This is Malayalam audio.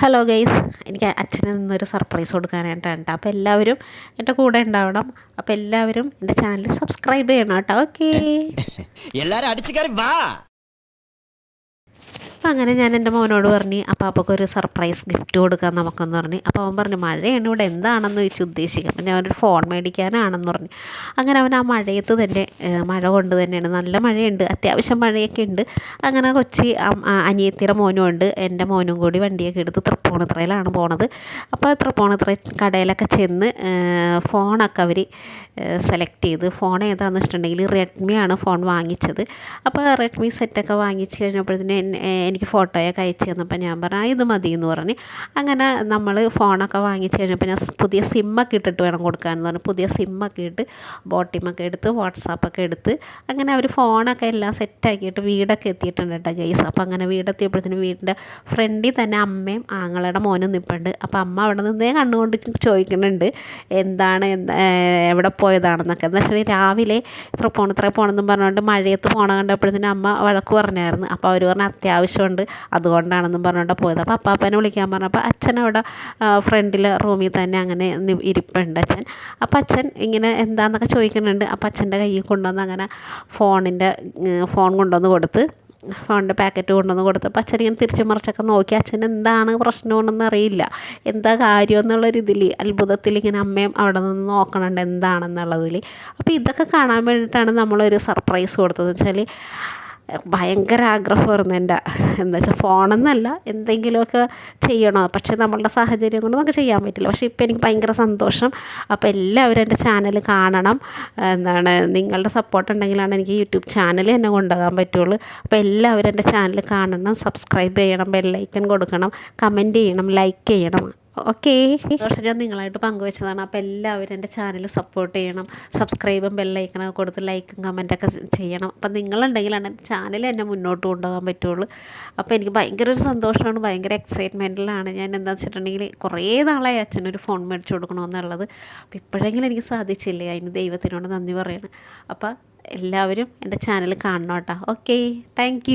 ഹലോ ഗെയ്സ് എനിക്ക് അച്ഛനിൽ നിന്നൊരു സർപ്രൈസ് കൊടുക്കാനായിട്ടാണ് കേട്ടോ അപ്പോൾ എല്ലാവരും എന്റെ കൂടെ ഉണ്ടാവണം. അപ്പോൾ എല്ലാവരും എന്റെ ചാനൽ സബ്സ്ക്രൈബ് ചെയ്യണം കേട്ടോ ഓക്കെ എല്ലാവരും അടിച്ചു കയറി വാ. അപ്പം അങ്ങനെ ഞാൻ എന്റെ മോനോട് പറഞ്ഞു അപ്പോൾ ഒരു സർപ്രൈസ് ഗിഫ്റ്റ് കൊടുക്കാൻ നമുക്കെന്ന് പറഞ്ഞു. അപ്പോൾ അവൻ പറഞ്ഞു മഴയാണ് ഇവിടെ എന്താണെന്ന് ചോദിച്ച് ഉദ്ദേശിക്കുക അപ്പം അവനൊരു ഫോൺ മേടിക്കാനാണെന്ന് പറഞ്ഞു. അങ്ങനെ അവൻ ആ മഴയത്ത് തന്നെ മഴ കൊണ്ട് തന്നെയാണ്. നല്ല മഴയുണ്ട് അത്യാവശ്യം മഴയൊക്കെ ഉണ്ട്. അങ്ങനെ കൊച്ചി അനിയത്തിയുടെ മോനും ഉണ്ട്. എന്റെ മോനും കൂടി വണ്ടിയൊക്കെ എടുത്ത് തൃപ്പൂണിത്രയിലാണ് പോണത്. അപ്പോൾ തൃപ്പൂണിത്ര കടയിലൊക്കെ ചെന്ന് ഫോണൊക്കെ അവർ സെലക്ട് ചെയ്ത് ഫോൺ ഏതാണെന്ന് വെച്ചിട്ടുണ്ടെങ്കിൽ ആണ് ഫോൺ വാങ്ങിച്ചത്. അപ്പോൾ റെഡ്മി സെറ്റൊക്കെ വാങ്ങിച്ച് കഴിഞ്ഞപ്പോഴത്തേന് എനിക്ക് ഫോട്ടോയൊക്കെ അയച്ചു തന്നപ്പോൾ ഞാൻ പറഞ്ഞു "ആ, ഇത് മതി എന്ന് പറഞ്ഞ്. അങ്ങനെ നമ്മൾ ഫോണൊക്കെ വാങ്ങിച്ചു കഴിഞ്ഞപ്പോൾ ഞാൻ പുതിയ സിമ്മൊക്കെ ഇട്ടിട്ട് വേണം കൊടുക്കാമെന്ന് പറഞ്ഞു. പുതിയ സിമ്മൊക്കെ ഇട്ട് ബോട്ടിമൊക്കെ എടുത്ത് വാട്സാപ്പൊക്കെ എടുത്ത്. അങ്ങനെ അവർ ഫോണൊക്കെ എല്ലാം സെറ്റാക്കിയിട്ട് വീടൊക്കെ എത്തിയിട്ടുണ്ട് കേട്ടോ ഗൈസ്. അപ്പോൾ അങ്ങനെ വീടെത്തിയപ്പോഴത്തേനും വീടിന്റെ ഫ്രണ്ടിൽ തന്നെ അമ്മയും ആങ്ങളുടെ മോനും നിൽപ്പുണ്ട് അപ്പോൾ അമ്മ അവിടെ നിന്നേ കണ്ണുകൊണ്ട് ചോദിക്കുന്നുണ്ട് എന്താണ് എവിടെ പോയതാണെന്നൊക്കെ? എന്ന് വെച്ചാൽ രാവിലെ ഇത്ര തൃപ്പൂണിത്തുറ പോകണമെന്നും പറഞ്ഞുകൊണ്ട് മഴയത്ത് പോകണം കണ്ടപ്പോഴത്തേനും അമ്മ വഴക്ക് പറഞ്ഞായിരുന്നു. അപ്പോൾ അവർ പറഞ്ഞ അത്യാവശ്യമുണ്ട് അതുകൊണ്ടാണെന്നും പറഞ്ഞുകൊണ്ട് പോയത്. അപ്പോൾ അപ്പാപ്പനെ വിളിക്കാൻ പറഞ്ഞപ്പോൾ അച്ഛൻ അവിടെ ഫ്രണ്ടിൽ റൂമിൽ തന്നെ അങ്ങനെ ഇരിപ്പുണ്ട് അച്ഛൻ. അപ്പോൾ അച്ഛൻ ഇങ്ങനെ എന്താണെന്നൊക്കെ ചോദിക്കുന്നുണ്ട്. അപ്പോൾ അച്ഛന്റെ കയ്യിൽ കൊണ്ടുവന്ന് അങ്ങനെ ഫോണിന്റെ ഫോൺ കൊണ്ടുവന്ന് കൊടുത്ത് ഫോണിന്റെ പാക്കറ്റ് കൊണ്ടുവന്ന് കൊടുത്തപ്പോൾ അച്ഛൻ ഇങ്ങനെ തിരിച്ചു മറിച്ചൊക്കെ നോക്കി. അച്ഛൻ എന്താണ് പ്രശ്നമെന്നൊന്നും അറിയില്ല. എന്താ കാര്യം എന്നുള്ളൊരിതിൽ അത്ഭുതത്തിൽ ഇങ്ങനെ അമ്മയും അവിടെ നിന്ന് നോക്കണുണ്ട് എന്താണെന്നുള്ളതിൽ അപ്പോൾ ഇതൊക്കെ കാണാൻ വേണ്ടിയിട്ടാണ് നമ്മളൊരു സർപ്രൈസ് കൊടുത്തതെന്ന് വെച്ചാൽ ഭയങ്കര ആഗ്രഹമായിരുന്നു എന്റെ. എന്താ വെച്ചാൽ ഫോണെന്നല്ല എന്തെങ്കിലുമൊക്കെ ചെയ്യണോ. പക്ഷേ നമ്മളുടെ സാഹചര്യം കൊണ്ട് നമുക്ക് ചെയ്യാൻ പറ്റില്ല. പക്ഷേ ഇപ്പോൾ എനിക്ക് ഭയങ്കര സന്തോഷം. അപ്പോൾ എല്ലാവരും എന്റെ ചാനൽ കാണണം. എന്താണ് നിങ്ങളുടെ സപ്പോർട്ട് ഉണ്ടെങ്കിലാണ് എനിക്ക് യൂട്യൂബ് ചാനൽ തന്നെ കൊണ്ടുപോകാൻ പറ്റുള്ളൂ. അപ്പോൾ എല്ലാവരും എന്റെ ചാനൽ കാണണം. സബ്സ്ക്രൈബ് ചെയ്യണം. ബെല്ലൈക്കൺ കൊടുക്കണം. കമന്റ് ചെയ്യണം. ലൈക്ക് ചെയ്യണം. ഓക്കെ ഞാൻ നിങ്ങളായിട്ട് പങ്കുവെച്ചതാണ്. അപ്പോൾ എല്ലാവരും എന്റെ ചാനൽ സപ്പോർട്ട് ചെയ്യണം. സബ്സ്ക്രൈബും ബെല്ലൈക്കണൊക്കെ കൊടുത്ത് ലൈക്കും കമന്റൊക്കെ ചെയ്യണം. അപ്പം നിങ്ങളുണ്ടെങ്കിലാണ് ചാനൽ എന്നെ മുന്നോട്ട് കൊണ്ടുപോകാൻ പറ്റുള്ളൂ. അപ്പോൾ എനിക്ക് ഭയങ്കര ഒരു സന്തോഷമാണ്. ഭയങ്കര എക്സൈറ്റ്മെന്റിലാണ് ഞാൻ എന്താണെന്ന് വെച്ചിട്ടുണ്ടെങ്കിൽ കുറേ നാളായി അച്ഛനൊരു ഫോൺ മേടിച്ചു കൊടുക്കണമെന്നുള്ളത്. അപ്പോൾ ഇപ്പോഴെങ്കിലും എനിക്ക് സാധിച്ചില്ലേ? അതിന് ദൈവത്തിനോട് നന്ദി പറയണം. അപ്പോൾ എല്ലാവരും എന്റെ ചാനൽ കാണണം കേട്ടോ ഓക്കെ താങ്ക്